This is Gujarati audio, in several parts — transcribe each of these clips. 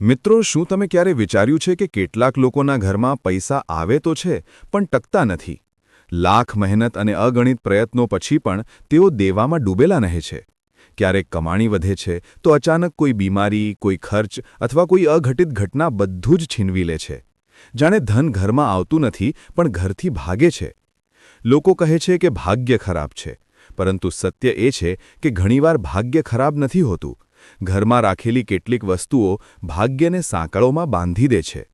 મિત્રો, શું તમે ક્યારે વિચાર્યું છે કે કેટલાક લોકોના ઘરમાં પૈસા આવે તો છે, પણ ટકતા નથી? લાખ મહેનત અને અગણિત પ્રયત્નો પછી પણ તેઓ દેવામાં ડૂબેલા રહે છે. ક્યારેક કમાણી વધે છે, તો અચાનક કોઈ બીમારી, કોઈ ખર્ચ અથવા કોઈ અઘટિત ઘટના બધું જ છીનવી લે છે. જાણે ધન ઘરમાં આવતું નથી, પણ ઘરથી ભાગે છે. લોકો કહે છે કે ભાગ્ય ખરાબ છે, પરંતુ સત્ય એ છે કે ઘણીવાર ભાગ્ય ખરાબ નથી હોતું. ઘરમાં રાખેલી કેટલીક વસ્તુઓ ભાગ્યને સાંકળોમાં બાંધી દે છે.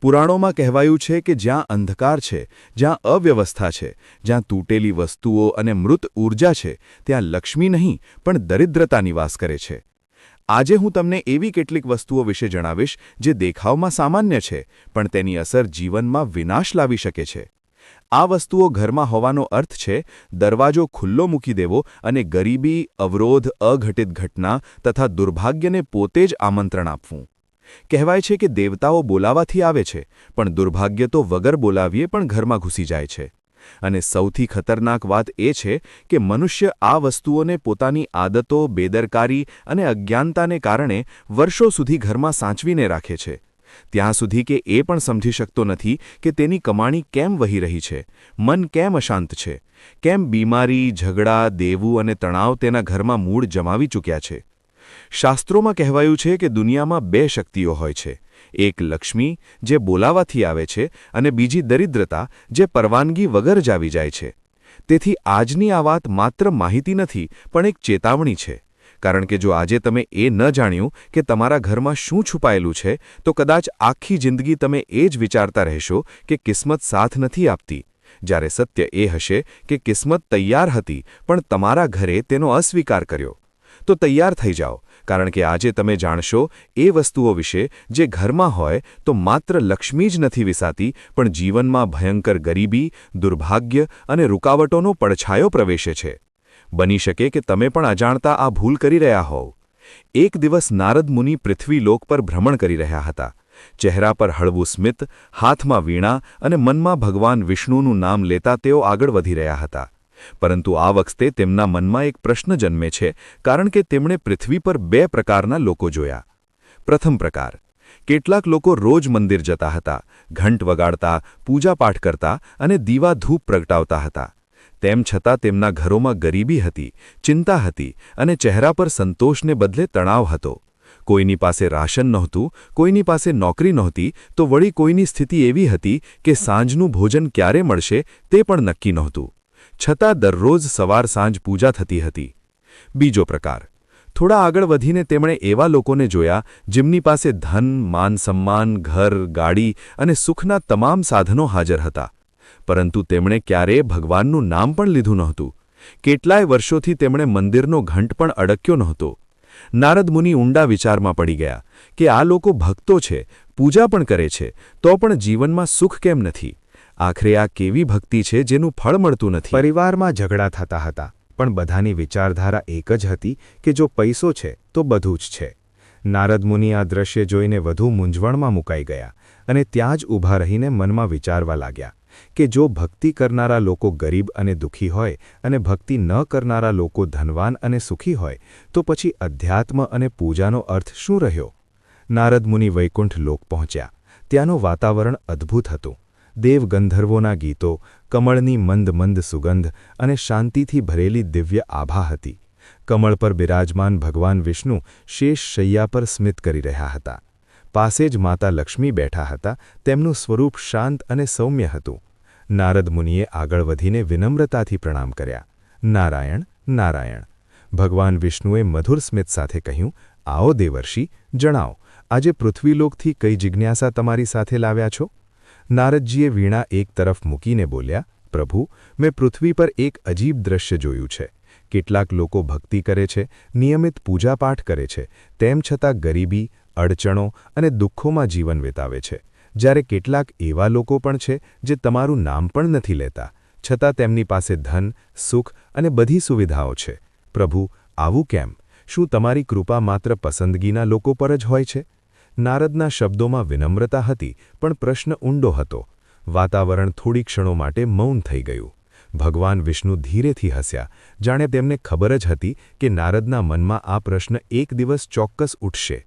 પુરાણોમાં કહેવાયું છે કે જ્યાં અંધકાર છે, જ્યાં અવ્યવસ્થા છે, જ્યાં તૂટેલી વસ્તુઓ અને મૃત ઊર્જા છે, ત્યાં લક્ષ્મી નહીં, પણ દરિદ્રતા નિવાસ કરે છે. આજે હું તમને એવી કેટલીક વસ્તુઓ વિશે જણાવીશ જે દેખાવમાં સામાન્ય છે, પણ તેની અસર જીવનમાં વિનાશ લાવી શકે છે. આ વસ્તુઓ ઘરમાં હોવાનો અર્થ છે, દરવાજો ખુલ્લો મૂકી દેવો અને ગરીબી, અવરોધ, અઘટિત ઘટના તથા દુર્ભાગ્યને પોતે જ આમંત્રણ આપવું. કહેવાય છે કે દેવતાઓ બોલાવાથી આવે છે, પણ દુર્ભાગ્ય તો વગર બોલાવીએ પણ ઘરમાં ઘૂસી જાય છે. અને સૌથી ખતરનાક વાત એ છે કે મનુષ્ય આ વસ્તુઓને પોતાની આદતો, બેદરકારી અને અજ્ઞાનતાને કારણે વર્ષો સુધી ઘરમાં સાચવીને રાખે છે. ત્યાં સુધી કે એ પણ સમજી શકતો નથી કે તેની કમાણી કેમ વહી રહી છે. મન કેમ અશાંત છે? કેમ બીમારી, ઝઘડા, દેવું અને તણાવ તેના ઘરમાં મૂળ જમાવી ચૂક્યા છે? શાસ્ત્રોમાં કહેવાયું છે કે દુનિયામાં બે શક્તિઓ હોય છે. એક લક્ષ્મી, જે બોલાવાથી આવે છે, અને બીજી દરિદ્રતા, જે પરવાનગી વગર જ આવી જાય છે. તેથી આજની આ વાત માત્ર માહિતી નથી, પણ એક ચેતાવણી છે. કારણ કે જો આજે તમે એ ન જાણ્યું કે તમારા ઘરમાં શું છુપાયેલું છે, તો કદાચ આખી જિંદગી તમે એ જ વિચારતા રહેશો કે કિસ્મત સાથ નથી આપતી. જ્યારે સત્ય એ હશે કે કિસ્મત તૈયાર હતી, પણ તમારા ઘરે તેનો અસ્વીકાર કર્યો. તો તૈયાર થઈ જાઓ, કારણ કે આજે તમે જાણશો એ વસ્તુઓ વિશે જે ઘરમાં હોય તો માત્ર લક્ષ્મી જ નથી વિસાતી, પણ જીવનમાં ભયંકર ગરીબી, દુર્ભાગ્ય અને રૂકાવટોનો પડછાયો પ્રવેશે છે. બની શકે કે તમે પણ અજાણતા આ ભૂલ કરી રહ્યા હોવ. એક દિવસ નારદ મુનિ પૃથ્વીલોક પર ભ્રમણ કરી રહ્યા હતા. ચહેરા પર હળવું સ્મિત, હાથમાં વીણા અને મનમાં ભગવાન વિષ્ણુનું નામ લેતા તેઓ આગળ વધી રહ્યા હતા. પરંતુ આ વખતે તેમના મનમાં એક પ્રશ્ન જન્મે છે, કારણ કે તેમણે પૃથ્વી પર બે પ્રકારના લોકો જોયા. પ્રથમ પ્રકાર, કેટલાક લોકો રોજ મંદિર જતા હતા, ઘંટ વગાડતા, પૂજાપાઠ કરતા અને દીવા ધૂપ પ્રગટાવતા હતા. તેમ છતાં તેમના ઘરોમાં ગરીબી હતી, ચિંતા હતી અને ચહેરા પર સંતોષને બદલે તણાવ હતો. કોઈની પાસે રાશન નહોતું, કોઈની પાસે નોકરી નહોતી, તો વળી કોઈની સ્થિતિ એવી હતી કે સાંજનું ભોજન ક્યારે મળશે તે પણ નક્કી નહોતું. છતાં દરરોજ સવાર સાંજ પૂજા થતી હતી. બીજો પ્રકાર. થોડા આગળ વધીને તેમણે એવા લોકોને જોયા, જેમની પાસે ધન માન સન્માન ઘર, ગાડી અને સુખના તમામ સાધનો હાજર હતા. પરંતુ તેમણે ક્યારેય ભગવાનનું નામ પણ લીધું નહોતું. કેટલાય વર્ષોથી તેમણે મંદિરનો ઘંટ પણ અડક્યો નહોતો. નારદ મુનિ ઊંડા વિચારમાં પડી ગયા કે આ લોકો ભક્તો છે, પૂજા પણ કરે છે, તો પણ જીવનમાં સુખ કેમ નથી? આખરે આ કેવી ભક્તિ છે જેનું ફળ મળતું નથી? પરિવારમાં ઝઘડા થતા હતા, પણ બધાની વિચારધારા એક જ હતી કે જો પૈસો છે, તો બધું જ છે. નારદ મુનિ આ દ્રશ્ય જોઈને વધુ મૂંઝવણમાં મુકાઈ ગયા અને ત્યાં જ ઊભા રહીને મનમાં વિચારવા લાગ્યા. કે જો ભક્તિ કરનારા લોકો ગરીબ અને દુઃખી હોય અને ભક્તિ ન કરનારા લોકો ધનવાન અને સુખી હોય, તો પછી અધ્યાત્મ અને પૂજાનો અર્થ શું રહ્યો? નારદ મુનિ વૈકુંઠ લોક પહોંચ્યા. ત્યાંનું વાતાવરણ અદ્ભુત હતું. દેવ ગંધર્વોના ગીતો, કમળની મંદ મંદ સુગંધ અને શાંતિથી ભરેલી દિવ્ય આભા હતી. કમળ પર બિરાજમાન ભગવાન વિષ્ણુ શેષ શૈયા પર સ્મિત કરી રહ્યા હતા. પાસે જ માતા લક્ષ્મી બેઠા હતા. તેમનું સ્વરૂપ શાંત અને સૌમ્ય હતું. નારદ મુનિએ આગળ વધીને વિનમ્રતાથી પ્રણામ કર્યા. નારાયણ નારાયણ. ભગવાન વિષ્ણુએ મધુર સ્મિત સાથે કહ્યું, આવો દેવર્ષિ, જણાવો, આજે પૃથ્વીલોકથી કઈ જિજ્ઞાસા તમારી સાથે લાવ્યા છો? નારદજીએ વીણા એક તરફ મૂકીને બોલ્યા, પ્રભુ, મેં પૃથ્વી પર એક અજીબ દ્રશ્ય જોયું છે. કેટલાક લોકો ભક્તિ કરે છે, નિયમિત પૂજાપાઠ કરે છે, તેમ છતાં ગરીબી, અડચણો અને દુઃખોમાં જીવન વિતાવે છે. જ્યારે કેટલાક એવા લોકો પણ છે જે તમારું નામ પણ નથી લેતા, છતાં તેમની પાસે ધન, સુખ અને બધી સુવિધાઓ છે. પ્રભુ, આવું કેમ? શું તમારી કૃપા માત્ર પસંદગીના લોકો પર જ હોય છે? નારદના શબ્દોમાં વિનમ્રતા હતી, પણ પ્રશ્ન ઊંડો હતો. વાતાવરણ થોડી ક્ષણો માટે મૌન થઈ ગયું. ભગવાન વિષ્ણુ ધીરેથી હસ્યા. જાણે તેમને ખબર જ હતી કે નારદના મનમાં આ પ્રશ્ન એક દિવસ ચોક્કસ ઉઠશે.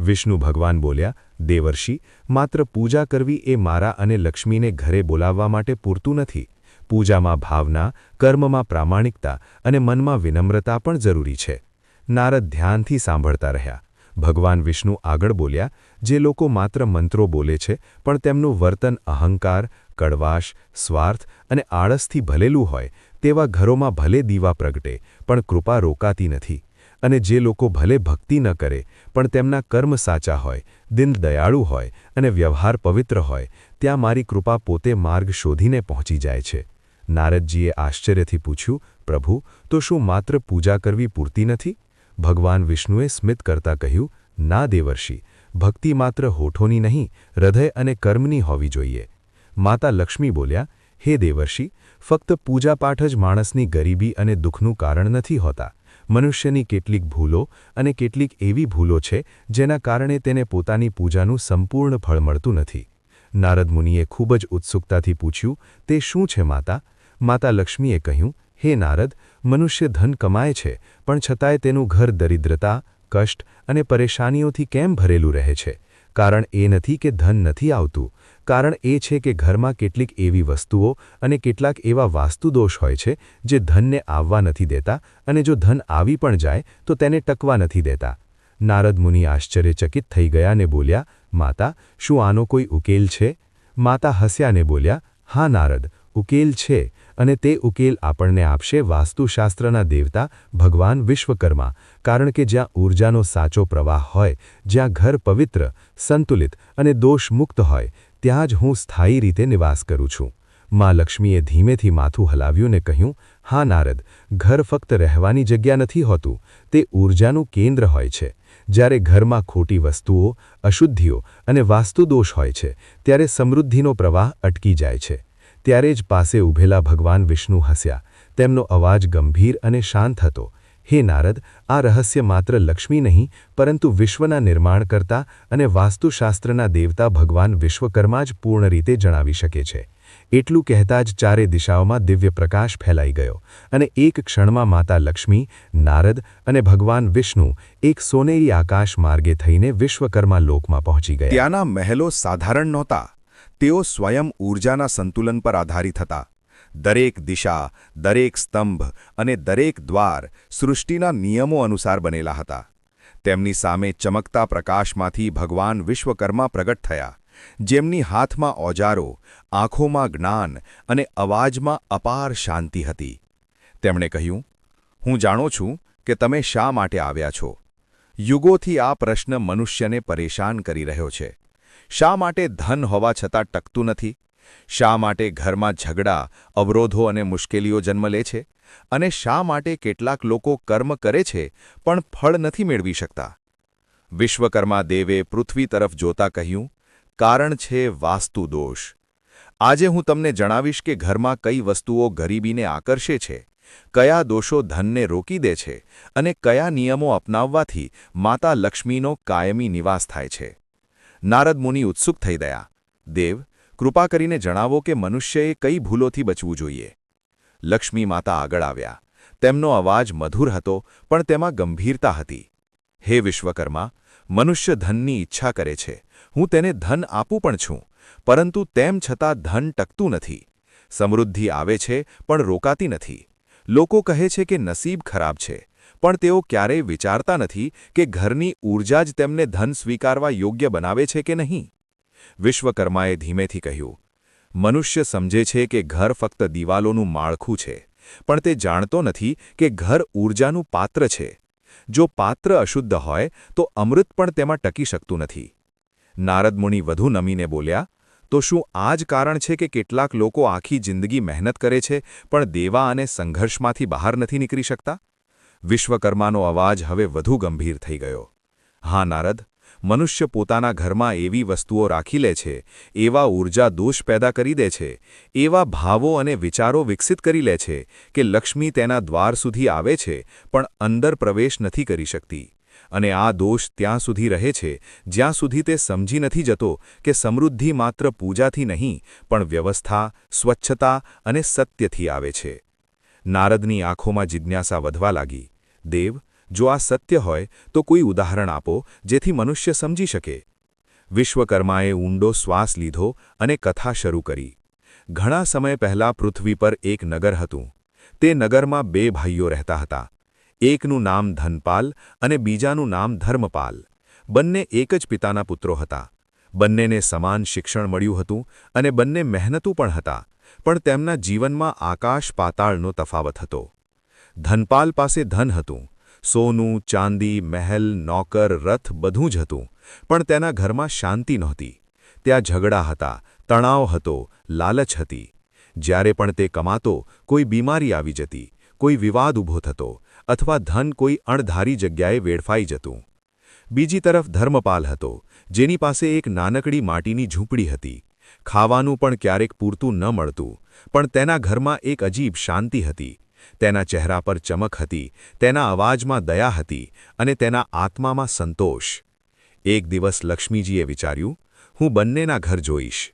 વિષ્ણુ ભગવાન બોલ્યા દેવર્ષિ, માત્ર પૂજા કરવી એ મારા અને લક્ષ્મીને ઘરે બોલાવવા માટે પૂરતું નથી. પૂજામાં ભાવના, કર્મમાં પ્રામાણિકતા અને મનમાં વિનમ્રતા પણ જરૂરી છે. નારદ ધ્યાનથી સાંભળતા રહ્યા. ભગવાન વિષ્ણુ આગળ બોલ્યા, જે લોકો માત્ર મંત્રો બોલે છે, પણ તેમનું વર્તન અહંકાર, કડવાશ, સ્વાર્થ અને આળસથી ભલેલું હોય, તેવા ઘરોમાં ભલે દીવા પ્રગટે, પણ કૃપા રોકાતી નથી. અને જે લોકો ભલે ભક્તિ ન કરે, પણ તેમના કર્મ સાચા હોય દિન દયાળુ હોય અને વ્યવહાર પવિત્ર હોય, ત્યાં મારી કૃપા પોતે માર્ગ શોધીને પહોંચી જાય છે. નારદજીએ આશ્ચર્યથી પૂછ્યું, પ્રભુ, તો શું માત્ર પૂજા કરવી પૂરતી નથી? ભગવાન વિષ્ણુએ સ્મિત કરતા કહ્યું, ના દેવર્ષિ, ભક્તિ માત્ર હોઠોની નહીં, હૃદય અને કર્મની હોવી જોઈએ. માતા લક્ષ્મી બોલ્યા, હે દેવર્ષિ, ફક્ત પૂજાપાઠ જ માણસની ગરીબી અને દુઃખનું કારણ નથી હોતા. મનુષ્યની કેટલીક ભૂલો અને કેટલીક એવી ભૂલો છે, જેના કારણે તેને પોતાની પૂજાનું સંપૂર્ણ ફળ મળતું નથી. નારદ મુનિએ ખૂબ જ ઉત્સુકતાથી પૂછ્યું, તે શું છે, માતા? માતા લક્ષ્મીએ કહ્યું, હે નારદ, મનુષ્ય ધન કમાય છે, પણ છતાંય તેનું ઘર દરિદ્રતા, કષ્ટ અને પરેશાનીઓથી કેમ ભરેલું રહે છે? કારણ એ નથી કે ધન નથી આવતું કારણ એ છે કે ઘરમાં કેટલીક એવી વસ્તુઓ અને કેટલાક એવા વાસ્તુદોષ હોય છે, જે ધનને આવવા નથી દેતા અને જો ધન આવી પણ જાય, તો તેને ટકવા નથી દેતા. નારદ મુનિ આશ્ચર્યચકિત થઈ ગયા ને બોલ્યા, માતા, શું આનો કોઈ ઉકેલ છે? માતા હસ્યા ને બોલ્યા, હા નારદ, ઉકેલ છે અને તે ઉકેલ આપણને આપશે વાસ્તુશાસ્ત્રના દેવતા ભગવાન વિશ્વકર્મા, કારણ કે જ્યાં ઊર્જાનો સાચો પ્રવાહ હોય, જ્યાં ઘર પવિત્ર, સંતુલિત અને દોષમુક્ત હોય ત્યાં જ હું સ્થાયી રીતે નિવાસ કરું છું. માં લક્ષ્મીએ ધીમેથી માથું હલાવ્યું ને કહ્યું, હા નારદ, ઘર ફક્ત રહેવાની જગ્યા નથી હોતું, તે ઊર્જાનું કેન્દ્ર હોય છે. જ્યારે ઘરમાં ખોટી વસ્તુઓ, અશુદ્ધિઓ અને વાસ્તુદોષ હોય છે, ત્યારે સમૃદ્ધિનો પ્રવાહ અટકી જાય છે. ત્યારે જ પાસે ઊભેલા ભગવાન વિષ્ણુ હસ્યા. તેમનો અવાજ ગંભીર અને શાંત હતો. હે નારદ, આ રહસ્ય માત્ર લક્ષ્મી નહીં, પરંતુ વિશ્વના નિર્માણકર્તા અને વાસ્તુશાસ્ત્રના દેવતા ભગવાન વિશ્વકર્મા જ પૂર્ણ રીતે જણાવી શકે છે. એટલું કહેતા જ ચારે દિશાઓમાં દિવ્ય પ્રકાશ ફેલાઈ ગયો અને એક ક્ષણમાં માતા લક્ષ્મી, નારદ અને ભગવાન વિષ્ણુ એક સોનેરી આકાશ માર્ગે થઈને વિશ્વકર્મા લોકમાં પહોંચી ગયા. ત્યાંના મહેલો સાધારણ નહોતા. તેઓ સ્વયં ઊર્જાના સંતુલન પર આધારિત હતા. દરેક દિશા, દરેક સ્તંભ અને દરેક દ્વાર સૃષ્ટિના નિયમો અનુસાર બનેલા હતા. તેમની સામે ચમકતા પ્રકાશમાંથી ભગવાન વિશ્વકર્મા પ્રગટ થયા, જેમની હાથમાં ઓજારો, આંખોમાં જ્ઞાન અને અવાજમાં અપાર શાંતિ હતી. તેમણે કહ્યું, હું જાણું છું કે તમે શા માટે આવ્યા છો. યુગોથી આ પ્રશ્ન મનુષ્યને પરેશાન કરી રહ્યો છે. શા માટે ધન હોવા છતાં ટકતું નથી? શા માટે ઘરમાં ઝઘડા, અવરોધો અને મુશ્કેલીઓ જન્મ લે છે? અને શા માટે કેટલાક લોકો કર્મ કરે છે, પણ ફળ નથી મેળવી શકતા? વિશ્વકર્મા દેવે પૃથ્વી તરફ જોતા કહ્યું, કારણ છે વાસ્તુ દોષ. આજે હું તમને જણાવીશ કે ઘરમાં કઈ વસ્તુઓ ગરીબીને આકર્ષે છે, કયા દોષો ધનને રોકી દે છે અને કયા નિયમો અપનાવવાથી માતા લક્ષ્મીનો કાયમી નિવાસ થાય છે. નારદ મુનિ ઉત્સુક થઈ ગયા દેવ કૃપા કરીને જણાવો કે મનુષ્યએ કઈ ભૂલોથી બચવું જોઈએ. લક્ષ્મી માતા આગળ આવ્યા. તેમનો અવાજ મધુર હતો, પણ તેમાં ગંભીરતા હતી. હે વિશ્વકર્મા, મનુષ્ય ધનની ઈચ્છા કરે છે. હું તેને ધન આપું પણ છું, પરંતુ તેમ છતાં ધન ટકતું નથી. સમૃદ્ધિ આવે છે, પણ રોકાતી નથી. લોકો કહે છે કે નસીબ ખરાબ છે, પણ તેઓ ક્યારેય વિચારતા નથી કે ઘરની ઊર્જા જ તેમને ધન સ્વીકારવા યોગ્ય બનાવે છે કે નહીં. વિશ્વકર્માએ ધીમેથી કહ્યું, મનુષ્ય સમજે છે કે ઘર ફક્ત દિવાલોનું માળખું છે, પણ તે જાણતો નથી કે ઘર ઊર્જાનું પાત્ર છે. જો પાત્ર અશુદ્ધ હોય, તો અમૃત પણ તેમાં ટકી શકતું નથી. નારદ મુનિ વધુ નમીને બોલ્યા, તો શું આ જ કારણ છે કે કેટલાક લોકો આખી જિંદગી મહેનત કરે છે, પણ દેવા અને સંઘર્ષમાંથી બહાર નથી નીકળી શકતા? વિશ્વકર્માનો અવાજ હવે વધુ ગંભીર થઈ ગયો. હા, નારદ મનુષ્ય પોતાના ઘરમાં એવી વસ્તુઓ રાખી લે છે, એવા ઊર્જા દોષ પેદા કરી દે છે, એવા ભાવો અને વિચારો વિકસિત કરી લે છે કે લક્ષ્મી તેના દ્વાર સુધી આવે છે, પણ અંદર પ્રવેશ નથી કરી શકતી. અને આ દોષ ત્યાં સુધી રહે છે, જ્યાં સુધી તે સમજી નથી જતો કે સમૃદ્ધિ માત્ર પૂજાથી નહીં, પણ વ્યવસ્થા, સ્વચ્છતા અને સત્યથી આવે છે. નારદની આંખોમાં જિજ્ઞાસા વધવા લાગી. દેવ જો આ સત્ય હોય, તો કોઈ ઉદાહરણ આપો, જેથી મનુષ્ય સમજી શકે. વિશ્વકર્માએ ઊંડો શ્વાસ લીધો અને કથા શરૂ કરી. ઘણા સમય પહેલાં પૃથ્વી પર એક નગર હતું. તે નગરમાં બે ભાઈઓ રહેતા હતા. એકનું નામ ધનપાલ અને બીજાનું નામ ધર્મપાલ. બંને એક જ પિતાના પુત્રો હતા. બંનેને સમાન શિક્ષણ મળ્યું હતું અને બંને મહેનતુ પણ હતા, પણ તેમના જીવનમાં આકાશ પાતાળનો તફાવત હતો. ધનપાલ પાસે ધન હતું. સોનું, ચાંદી, મહેલ, નોકર, રથ બધું જ હતું, પણ તેના ઘરમાં શાંતિ નહોતી. ત્યાં ઝઘડા હતા, તણાવ હતો, લાલચ હતી. જ્યારે પણ તે કમાતો, કોઈ બીમારી આવી જતી, કોઈ વિવાદ ઊભો થતો, અથવા ધન કોઈ અણધારી જગ્યાએ વેડફાઈ જતું. બીજી તરફ ધર્મપાલ હતો, જેની પાસે એક નાનકડી માટીની ઝૂંપડી હતી. ખાવાનું પણ ક્યારેક પૂરતું ન મળતું, પણ તેના ઘરમાં એક અજીબ શાંતિ હતી. તેના ચહેરા પર ચમક હતી, તેના અવાજમાં દયા હતી અને તેના આત્મામાં સંતોષ. એક દિવસ લક્ષ્મીજીએ વિચાર્યું, હું બંનેના ઘર જોઈશ.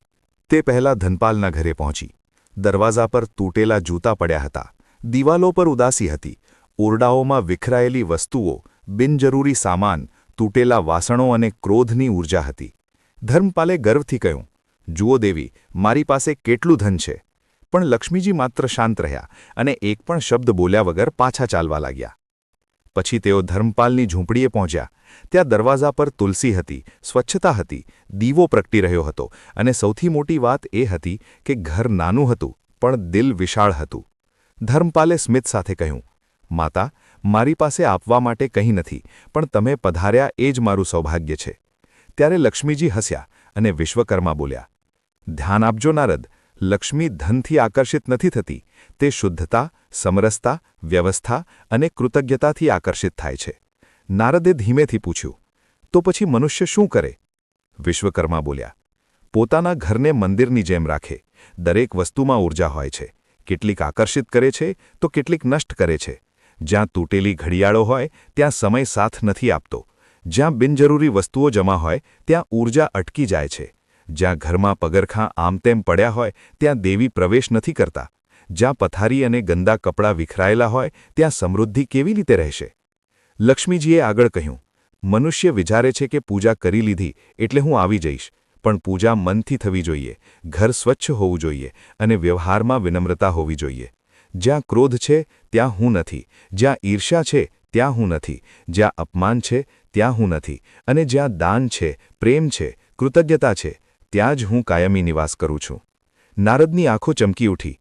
તે પહેલા ધનપાલના ઘરે પહોંચી. દરવાજા પર તૂટેલા જૂતા પડ્યા હતા. દિવાલો પર ઉદાસી હતી. ઓરડાઓમાં વિખરાયેલી વસ્તુઓ, બિનજરૂરી સામાન, તૂટેલા વાસણો અને ક્રોધની ઊર્જા હતી. ધર્મપાલે ગર્વથી કહ્યું, જુઓ દેવી, મારી પાસે કેટલું ધન છે. પણ લક્ષ્મીજી માત્ર શાંત રહ્યા અને એક પણ શબ્દ બોલ્યા વગર પાછા ચાલવા લાગ્યા. પછી તેઓ ધર્મપાલની ઝૂંપડીએ પહોંચ્યા. ત્યાં દરવાજા પર તુલસી હતી, સ્વચ્છતા હતી, દીવો પ્રગટી રહ્યો હતો અને સૌથી મોટી વાત એ હતી કે ઘર નાનું હતું, પણ દિલ વિશાળ હતું. ધર્મપાલે સ્મિત સાથે કહ્યું, માતા, મારી પાસે આપવા માટે કંઈ નથી, પણ તમે પધાર્યા એ જ મારું સૌભાગ્ય છે. ત્યારે લક્ષ્મીજી હસ્યા અને વિશ્વકર્મા બોલ્યા, ધ્યાન આપજો નારદ લક્ષ્મી ધનથી આકર્ષિત નથી થતી. તે શુદ્ધતા, સમરસતા, વ્યવસ્થા અને કૃતજ્ઞતાથી આકર્ષિત થાય છે. નારદે ધીમેથી પૂછ્યું, તો પછી મનુષ્ય શું કરે? વિશ્વકર્મા બોલ્યા, પોતાના ઘરને મંદિરની જેમ રાખે. દરેક વસ્તુમાં ઊર્જા હોય છે. કેટલીક આકર્ષિત કરે છે, તો કેટલીક નષ્ટ કરે છે. જ્યાં તૂટેલી ઘડિયાળો હોય, ત્યાં સમય સાથ નથી આપતો. જ્યાં બિનજરૂરી વસ્તુઓ જમા હોય, ત્યાં ઊર્જા અટકી જાય છે. જ્યાં ઘરમાં પગરખાં આમતેમ પડ્યા હોય, ત્યાં દેવી પ્રવેશ નથી કરતા. જ્યાં પથારી અને ગંદા કપડાં વિખરાયેલા હોય, ત્યાં સમૃદ્ધિ કેવી રીતે રહેશે? લક્ષ્મીજીએ આગળ કહ્યું, મનુષ્ય વિચારે છે કે પૂજા કરી લીધી એટલે હું આવી જઈશ, પણ પૂજા મનથી થવી જોઈએ, ઘર સ્વચ્છ હોવું જોઈએ અને વ્યવહારમાં વિનમ્રતા હોવી જોઈએ. જ્યાં ક્રોધ છે, ત્યાં હું નથી, જ્યાં ઈર્ષા છે, ત્યાં હું નથી, જ્યાં અપમાન છે, ત્યાં હું નથી અને જ્યાં દાન છે, પ્રેમ છે, કૃતજ્ઞતા છે ત્યાં જ હું કાયમી નિવાસ કરું છું. નારદની આંખો ચમકી ઉઠી.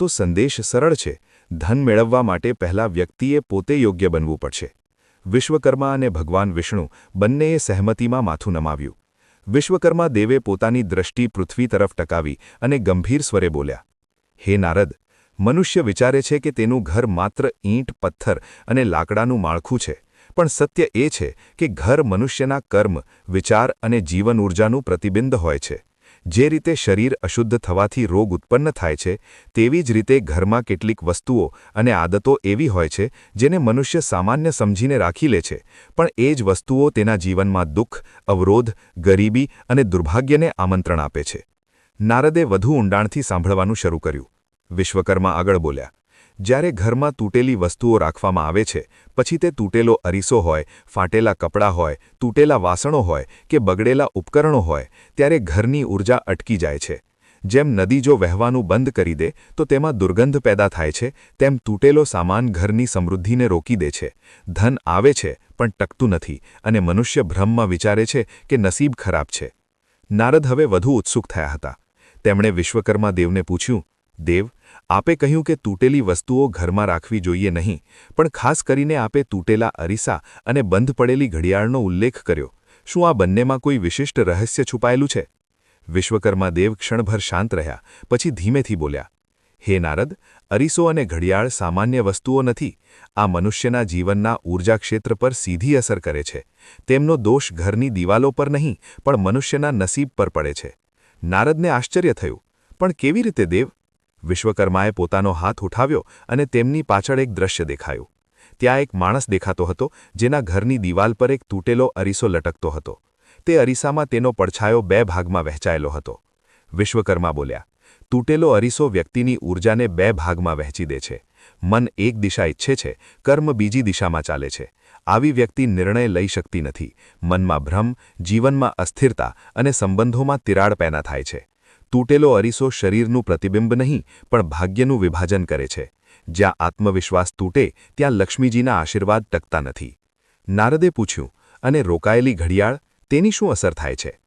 તો સંદેશ સરળ છે. ધન મેળવવા માટે પહેલાં વ્યક્તિએ પોતે યોગ્ય બનવું પડશે. વિશ્વકર્મા અને ભગવાન વિષ્ણુ બંનેએ સહમતિમાં માથું નમાવ્યું. વિશ્વકર્મા દેવે પોતાની દ્રષ્ટિ પૃથ્વી તરફ ટકાવી અને ગંભીર સ્વરે બોલ્યા, હે નારદ, મનુષ્ય વિચારે છે કે તેનું ઘર માત્ર ઈંટ, પથ્થર અને લાકડાનું માળખું છે. પણ સત્ય એ છે કે ઘર મનુષ્યના કર્મ, વિચાર અને જીવન ઊર્જાનું પ્રતિબિંબ હોય છે. જે રીતે શરીર અશુદ્ધ થવાથી રોગ ઉત્પન્ન થાય છે, તેવી જ રીતે ઘરમાં કેટલીક વસ્તુઓ અને આદતો એવી હોય છે, જેને મનુષ્ય સામાન્ય સમજીને રાખી લે છે, પણ એ જ વસ્તુઓ તેના જીવનમાં દુઃખ, અવરોધ, ગરીબી અને દુર્ભાગ્યને આમંત્રણ આપે છે. નારદે વધુ ઊંડાણથી સાંભળવાનું શરૂ કર્યું. વિશ્વકર્મા આગળ બોલ્યા જ્યારે ઘરમાં તૂટેલી વસ્તુઓ રાખવામાં આવે છે, પછી તે તૂટેલો અરીસો હોય, ફાટેલા કપડાં હોય, તૂટેલા વાસણો હોય કે બગડેલા ઉપકરણો હોય, ત્યારે ઘરની ઊર્જા અટકી જાય છે. જેમ નદી જો વહેવાનું બંધ કરી દે, તો તેમાં દુર્ગંધ પેદા થાય છે, તેમ તૂટેલો સામાન ઘરની સમૃદ્ધિને રોકી દે છે. ધન આવે છે, પણ ટકતું નથી, અને મનુષ્ય ભ્રમમાં વિચારે છે કે નસીબ ખરાબ છે. નારદ હવે વધુ ઉત્સુક થયા હતા. તેમણે વિશ્વકર્મા દેવને પૂછ્યું દેવ, આપે કહ્યું કે તૂટેલી વસ્તુઓ ઘરમાં રાખવી જોઈએ નહીં, પણ ખાસ કરીને આપે તૂટેલા અરીસા અને બંધ પડેલી ઘડિયાળનો ઉલ્લેખ કર્યો. શું આ બંનેમાં કોઈ વિશિષ્ટ રહસ્ય છુપાયેલું છે? વિશ્વકર્મા દેવ ક્ષણભર શાંત રહ્યા, પછી ધીમેથી બોલ્યા. હે નારદ, અરીસો અને ઘડિયાળ સામાન્ય વસ્તુઓ નથી. આ મનુષ્યના જીવનના ઊર્જા ક્ષેત્ર પર સીધી અસર કરે છે. તેમનો દોષ ઘરની દિવાલો પર નહીં, પણ મનુષ્યના નસીબ પર પડે છે. નારદને આશ્ચર્ય થયું. પણ કેવી રીતે, દેવ? વિશ્વકર્માએ પોતાનો હાથ ઉઠાવ્યો અને તેમની પાછળ એક દ્રશ્ય દેખાયું. ત્યાં એક માણસ દેખાતો હતો, જેના ઘરની દિવાલ પર એક તૂટેલો અરીસો લટકતો હતો. તે અરીસામાં તેનો પડછાયો બે ભાગમાં વહેંચાયેલો હતો. વિશ્વકર્મા બોલ્યા, તૂટેલો અરીસો વ્યક્તિની ઊર્જાને બે ભાગમાં વહેંચી દે છે. મન એક દિશા ઈચ્છે છે, કર્મ બીજી દિશામાં ચાલે છે. આવી વ્યક્તિ નિર્ણય લઈ શકતી નથી. મનમાં ભ્રમ, જીવનમાં અસ્થિરતા અને સંબંધોમાં તિરાડ પેદા થાય છે. તૂટેલો અરીસો શરીરનું પ્રતિબિંબ નહીં, પણ ભાગ્યનું વિભાજન કરે છે. જ્યાં આત્મવિશ્વાસ તૂટે, ત્યાં લક્ષ્મીજીના આશીર્વાદ ટકતા નથી. નારદે પૂછ્યું, અને રોકાયેલી ઘડિયાળ, તેની શું અસર થાય છે?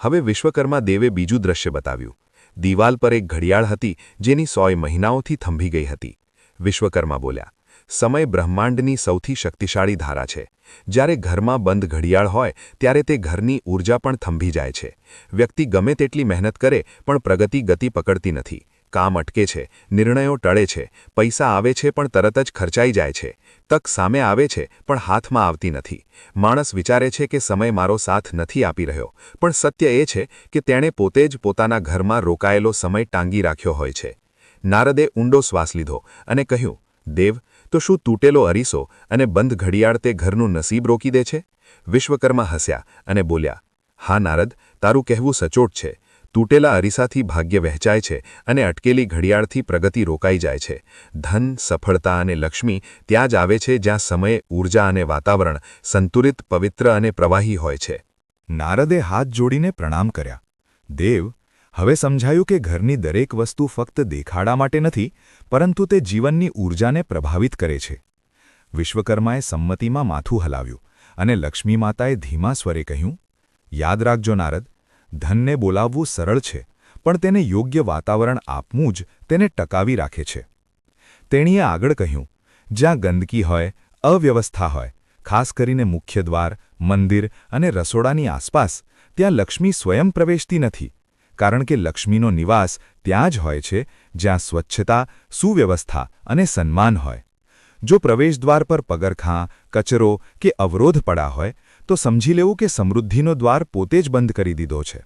હવે વિશ્વકર્મા દેવે બીજું દ્રશ્ય બતાવ્યું. દિવાલ પર એક ઘડિયાળ હતી, જેની સોય મહિનાઓથી થંભી ગઈ હતી. વિશ્વકર્મા બોલ્યા સમય બ્રહ્માંડની સૌથી શક્તિશાળી ધારા છે. જ્યારે ઘરમાં બંધ ઘડિયાળ હોય, ત્યારે તે ઘરની ઊર્જા પણ થંભી જાય છે. વ્યક્તિ ગમે તેટલી મહેનત કરે, પણ પ્રગતિ ગતિ પકડતી નથી. કામ અટકે છે, નિર્ણયો ટળે છે, પૈસા આવે છે પણ તરત જ ખર્ચાઈ જાય છે. તક સામે આવે છે, પણ હાથમાં આવતી નથી. માણસ વિચારે છે કે સમય મારો સાથ નથી આપી રહ્યો, પણ સત્ય એ છે કે તેણે પોતે જ પોતાના ઘરમાં રોકાયેલો સમય ટાંગી રાખ્યો હોય છે. નારદે ઊંડો શ્વાસ લીધો અને કહ્યું, દેવ તો શું તૂટેલો અરીસો અને બંધ ઘડિયાળ તે ઘરનું નસીબ રોકી દે છે? વિશ્વકર્મા હસ્યા અને બોલ્યા, હા નારદ, તારું કહેવું સચોટ છે. તૂટેલા અરીસાથી ભાગ્ય વહેંચાય છે અને અટકેલી ઘડિયાળથી પ્રગતિ રોકાઈ જાય છે. ધન, સફળતા અને લક્ષ્મી ત્યાં જ આવે છે જ્યાં સમય ઊર્જા અને વાતાવરણ સંતુલિત, પવિત્ર અને પ્રવાહી હોય છે. નારદે હાથ જોડીને પ્રણામ કર્યા. દેવ હવે સમજાયું કે ઘરની દરેક વસ્તુ ફક્ત દેખાડા માટે નથી, પરંતુ તે જીવનની ઊર્જાને પ્રભાવિત કરે છે. વિશ્વકર્માએ સંમતિમાં માથું હલાવ્યું અને લક્ષ્મી માતાએ ધીમા સ્વરે કહ્યું, યાદ રાખજો નારદ, ધનને બોલાવવું સરળ છે, પણ તેને યોગ્ય વાતાવરણ આપવું જ તેને ટકાવી રાખે છે. તેણીએ આગળ કહ્યું, જ્યાં ગંદકી હોય, અવ્યવસ્થા હોય, ખાસ કરીને મુખ્ય દ્વાર, મંદિર અને રસોડાની આસપાસ, ત્યાં લક્ષ્મી સ્વયં પ્રવેશતી નથી. કારણ કે લક્ષ્મીનો નિવાસ ત્યાં જ હોય છે, જ્યાં સ્વચ્છતા, સુવ્યવસ્થા અને સન્માન હોય. જો પ્રવેશદ્વાર પર પગરખાં, કચરો કે અવરોધ પડા હોય, તો સમજી લેવું કે સમૃદ્ધિનો દ્વાર પોતે જ બંધ કરી દીધો છે.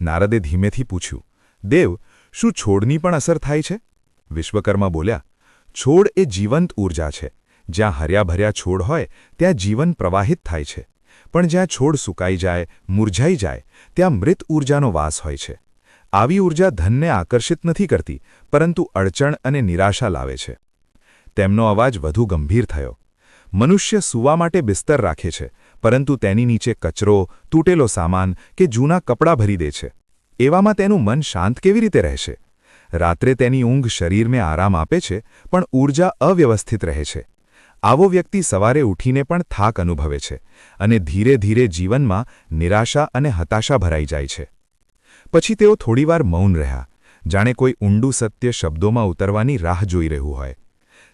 નારદે ધીમેથી પૂછ્યું, દેવ, શું છોડની પણ અસર થાય છે? વિશ્વકર્મા બોલ્યા, છોડ એ જીવંત ઊર્જા છે. જ્યાં હર્યાભર્યા છોડ હોય, ત્યાં જીવન પ્રવાહિત થાય છે. પણ જ્યાં છોડ સુકાઈ જાય, મુરઝાઈ જાય, ત્યાં મૃત ઊર્જાનો વાસ હોય છે. આવી ઊર્જા ધનને આકર્ષિત નથી કરતી, પરંતુ અડચણ અને નિરાશા લાવે છે. તેમનો અવાજ વધુ ગંભીર થયો. મનુષ્ય સૂવા માટે બિસ્તર રાખે છે, પરંતુ તેની નીચે કચરો, તૂટેલો સામાન કે જૂના કપડાં ભરી દે છે. એવામાં તેનું મન શાંત કેવી રીતે રહેશે? રાત્રે તેની ઊંઘ શરીરને આરામ આપે છે, પણ ઊર્જા અવ્યવસ્થિત રહે છે. આવો વ્યક્તિ સવારે ઉઠીને પણ થાક અનુભવે છે અને ધીરે ધીરે જીવનમાં નિરાશા અને હતાશા ભરાઈ જાય છે. પછી તેઓ થોડીવાર મૌન રહ્યા, જાણે કોઈ ઊંડું સત્ય શબ્દોમાં ઉતરવાની રાહ જોઈ રહ્યું હોય.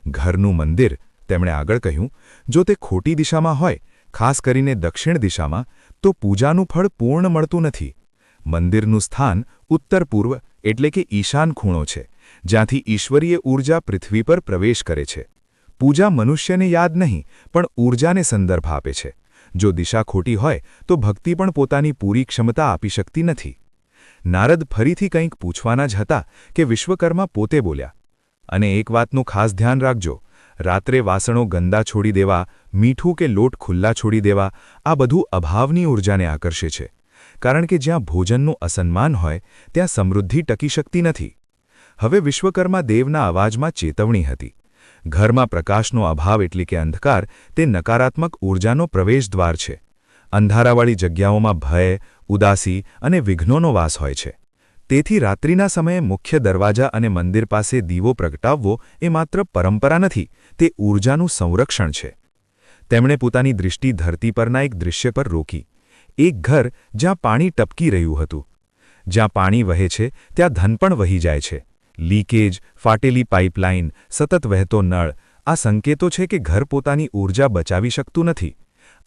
ઘરનું મંદિર, તેમણે આગળ કહ્યું, જો તે ખોટી દિશામાં હોય, ખાસ કરીને દક્ષિણ દિશામાં, તો પૂજાનું ફળ પૂર્ણ મળતું નથી. મંદિરનું સ્થાન ઉત્તર પૂર્વ, એટલે કે ઈશાન ખૂણો છે, જ્યાંથી ઈશ્વરીય ઊર્જા પૃથ્વી પર પ્રવેશ કરે છે. પૂજા મનુષ્યને યાદ નહીં, પણ ઊર્જાને સંદર્ભ આપે છે. જો દિશા ખોટી હોય, તો ભક્તિ પણ પોતાની પૂરી ક્ષમતા આપી શકતી નથી. નારદ ફરીથી કંઈક પૂછવાના જ હતા કે વિશ્વકર્મા પોતે બોલ્યા, અને એક વાતનું ખાસ ધ્યાન રાખજો, રાત્રે વાસણો ગંદા છોડી દેવા, મીઠું કે લોટ ખુલ્લા છોડી દેવા, આ બધું અભાવની ઊર્જાને આકર્ષે છે. કારણ કે જ્યાં ભોજનનું અસન્માન હોય, ત્યાં સમૃદ્ધિ ટકી શકતી નથી. હવે વિશ્વકર્મા દેવના અવાજમાં ચેતવણી હતી. ઘરમાં પ્રકાશનો અભાવ એટલે કે અંધકાર, તે નકારાત્મક ઊર્જાનો પ્રવેશદ્વાર છે. અંધારાવાળી જગ્યાઓમાં ભય, ઉદાસી અને વિઘ્નોનો વાસ હોય છે. તેથી રાત્રિના સમયે મુખ્ય દરવાજા અને મંદિર પાસે દીવો પ્રગટાવવો એ માત્ર પરંપરા નથી, તે ઊર્જાનું સંરક્ષણ છે. તેમણે પોતાની દૃષ્ટિ ધરતી પરના એક દૃશ્ય પર રોકી. એક ઘર જ્યાં પાણી ટપકી રહ્યું હતું. જ્યાં પાણી વહે છે, ત્યાં ધન પણ વહી જાય છે. લીકેજ, ફાટેલી પાઇપલાઇન, સતત વહેતો નળ, આ સંકેતો છે કે ઘર પોતાની ઊર્જા બચાવી શકતું નથી.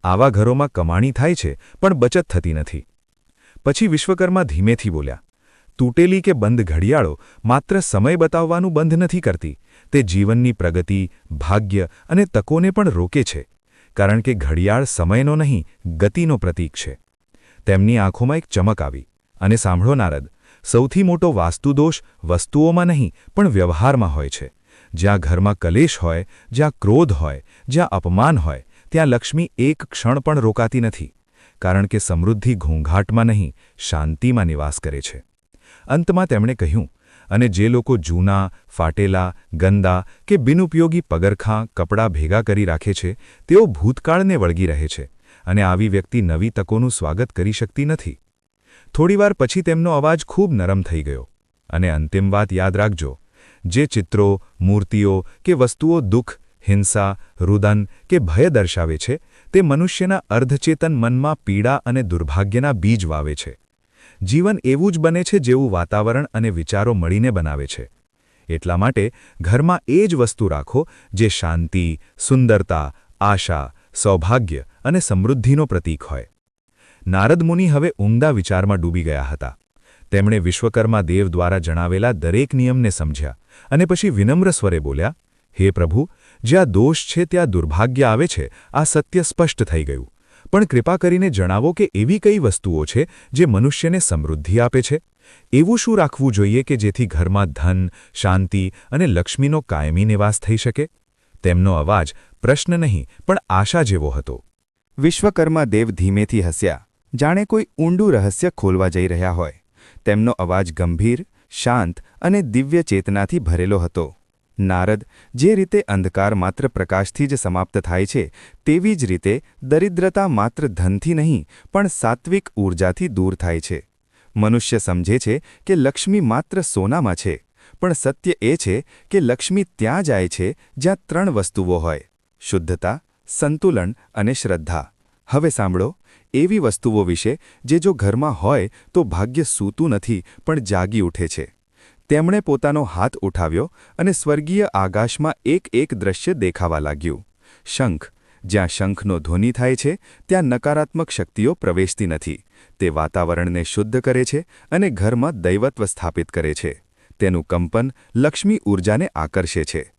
આવા ઘરોમાં કમાણી થાય છે, પણ બચત થતી નથી. પછી વિશ્વકર્મા ધીમેથી બોલ્યા, તૂટેલી કે બંધ ઘડિયાળો માત્ર સમય બતાવવાનું બંધ નથી કરતી. તે જીવનની પ્રગતિ, ભાગ્ય અને તકોને પણ રોકે છે. કારણ કે ઘડિયાળ સમયનો નહીં, ગતિનો પ્રતીક છે. તેમની આંખોમાં એક ચમક આવી. અને સાંભળો નારદ સૌથી મોટો વાસ્તુદોષ વસ્તુઓમાં નહીં, પણ વ્યવહારમાં હોય છે. જ્યાં ઘરમાં કલેશ હોય, જ્યાં ક્રોધ હોય, જ્યાં અપમાન હોય, ત્યાં લક્ષ્મી એક ક્ષણ પણ રોકાતી નથી, કારણ કે સમૃદ્ધિ ઘોંઘાટમાં નહીં, શાંતિમાં નિવાસ કરે છે. અંતમાં તેમણે કહ્યું, અને જે લોકો જૂના, ફાટેલા, ગંદા કે બિનઉપયોગી પગરખાં, કપડાં ભેગા કરી રાખે છે, તેઓ ભૂતકાળને વળગી રહે છે, અને આવી વ્યક્તિ નવી તકોનું સ્વાગત કરી શકતી નથી. થોડીવાર પછી તેમનો અવાજ ખૂબ નરમ થઈ ગયો. અને અંતિમ વાત યાદ રાખજો, જે ચિત્રો, મૂર્તિઓ કે વસ્તુઓ દુઃખ, હિંસા, રુદન કે ભય દર્શાવે છે, તે મનુષ્યના અર્ધચેતન મનમાં પીડા અને દુર્ભાગ્યના બીજ વાવે છે. જીવન એવું જ બને છે જેવું વાતાવરણ અને વિચારો મળીને બનાવે છે. એટલા માટે ઘરમાં એ જ વસ્તુ રાખો જે શાંતિ, સુંદરતા, આશા, સૌભાગ્ય અને સમૃદ્ધિનો પ્રતીક હોય. નારદ મુનિ હવે ઊંડા વિચારમાં ડૂબી ગયા હતા. તેમણે વિશ્વકર્મા દેવ દ્વારા જણાવેલા દરેક નિયમને સમજ્યા અને પછી વિનમ્ર સ્વરે બોલ્યા, હે પ્રભુ જ્યાં દોષ છે ત્યાં દુર્ભાગ્ય આવે છે, આ સત્ય સ્પષ્ટ થઈ ગયું. પણ કૃપા કરીને જણાવો કે એવી કઈ વસ્તુઓ છે જે મનુષ્યને સમૃદ્ધિ આપે છે? એવું શું રાખવું જોઈએ કે જેથી ઘરમાં ધન, શાંતિ અને લક્ષ્મીનો કાયમી નિવાસ થઈ શકે? તેમનો અવાજ પ્રશ્ન નહીં, પણ આશા જેવો હતો. વિશ્વકર્મા દેવ ધીમેથી હસ્યા. જાણે કોઈ ઊંડું રહસ્ય ખોલવા જઈ રહ્યા હોય. તેમનો અવાજ ગંભીર, શાંત અને દિવ્ય ચેતનાથી ભરેલો હતો. નારદ જે રીતે અંધકાર માત્ર પ્રકાશથી જ સમાપ્ત થાય છે, તેવી જ રીતે દરિદ્રતા માત્ર ધનથી નહીં, પણ સાત્વિક ઊર્જાથી દૂર થાય છે. મનુષ્ય સમજે છે કે લક્ષ્મી માત્ર સોનામાં છે, પણ સત્ય એ છે કે લક્ષ્મી ત્યાં જાય છે જ્યાં ત્રણ વસ્તુઓ હોય. શુદ્ધતા, સંતુલન અને શ્રદ્ધા. હવે સાંભળો, એવી વસ્તુઓ વિશે જે જો ઘરમાં હોય તો ભાગ્ય સૂતું નથી, પણ જાગી ઉઠે છે. તેમણે પોતાનો હાથ ઉઠાવ્યો અને સ્વર્ગીય આકાશમાં એક એક દ્રશ્ય દેખાવા લાગ્યું. શંખ, જ્યાં શંખનો ધ્વનિ થાય છે, ત્યાં નકારાત્મક શક્તિઓ પ્રવેશતી નથી. તે વાતાવરણને શુદ્ધ કરે છે અને ઘરમાં દૈવત્વ સ્થાપિત કરે છે. તેનું કંપન લક્ષ્મી ઊર્જાને આકર્ષે છે.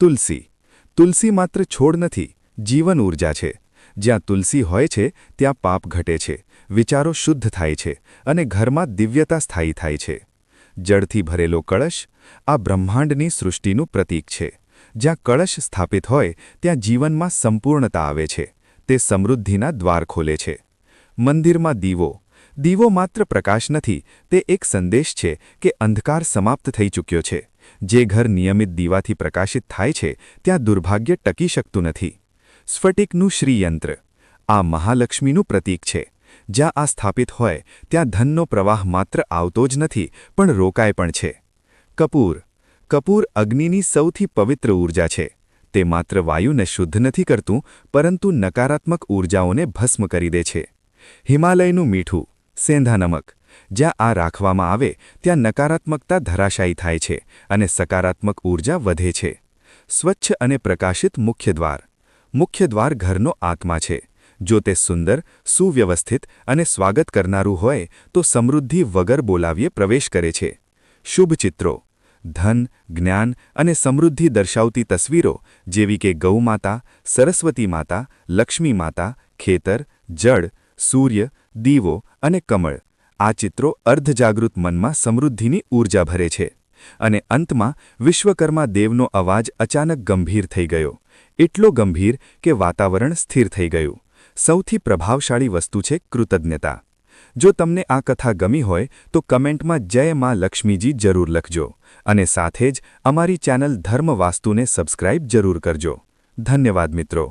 તુલસી તુલસી માત્ર છોડ નથી, જીવન ઊર્જા છે. જ્યાં તુલસી હોય છે, ત્યાં પાપ ઘટે છે, વિચારો શુદ્ધ થાય છે અને ઘરમાં દિવ્યતા સ્થાયી થાય છે. જળથી ભરેલો કળશ આ બ્રહ્માંડની સૃષ્ટિનું પ્રતીક છે. જ્યાં કળશ સ્થાપિત હોય, ત્યાં જીવનમાં સંપૂર્ણતા આવે છે. તે સમૃદ્ધિના દ્વાર ખોલે છે. મંદિરમાં દીવો. દીવો માત્ર પ્રકાશ નથી, તે એક સંદેશ છે કે અંધકાર સમાપ્ત થઈ ચૂક્યો છે. જે ઘર નિયમિત દીવાથી પ્રકાશિત થાય છે, ત્યાં દુર્ભાગ્ય ટકી શકતું નથી. સ્ફટિકનું શ્રીયંત્ર. આ મહાલક્ષ્મીનું પ્રતીક છે. જ્યાં આ સ્થાપિત હોય, ત્યાં ધનનો પ્રવાહ માત્ર આવતો જ નથી, પણ રોકાય પણ છે. કપૂર. કપૂર અગ્નિની સૌથી પવિત્ર ઊર્જા છે. તે માત્ર વાયુને શુદ્ધ નથી કરતું, પરંતુ નકારાત્મક ઊર્જાઓને ભસ્મ કરી દે છે. હિમાલયનું મીઠું. સેંધા નમક. જ્યાં આ રાખવામાં આવે, ત્યાં નકારાત્મકતા ધરાશાયી થાય છે અને સકારાત્મક ઊર્જા વધે છે. સ્વચ્છ અને પ્રકાશિત મુખ્ય દ્વાર. મુખ્ય દ્વાર ઘરનો આત્મા છે. જો તે સુંદર, સુવ્યવસ્થિત અને સ્વાગત કરનારું હોય, તો સમૃદ્ધિ વગર બોલાવીએ પ્રવેશ કરે છે. શુભ ચિત્રો. ધન, જ્ઞાન અને સમૃદ્ધિ દર્શાવતી તસવીરો, જેવી કે ગૌમાતા સરસ્વતી માતા, લક્ષ્મી માતા, ખેતર, જળ, સૂર્ય, દીવો અને કમળ. આ ચિત્રો અર્ધજાગૃત મનમાં સમૃદ્ધિની ઊર્જા ભરે છે. અને અંતમાં વિશ્વકર્મા દેવનો અવાજ અચાનક ગંભીર થઈ ગયો. એટલો ગંભીર કે વાતાવરણ સ્થિર થઈ ગયું. સૌથી પ્રભાવશાળી વસ્તુ છે કૃતજ્ઞતા. જો તમને આ કથા ગમી હોય, તો કમેન્ટમાં જય માં લક્ષ્મીજી જરૂર લખજો અને સાથે જ અમારી ચેનલ ધર્મ વાસ્તુને સબસ્ક્રાઇબ જરૂર કરજો. ધન્યવાદ મિત્રો.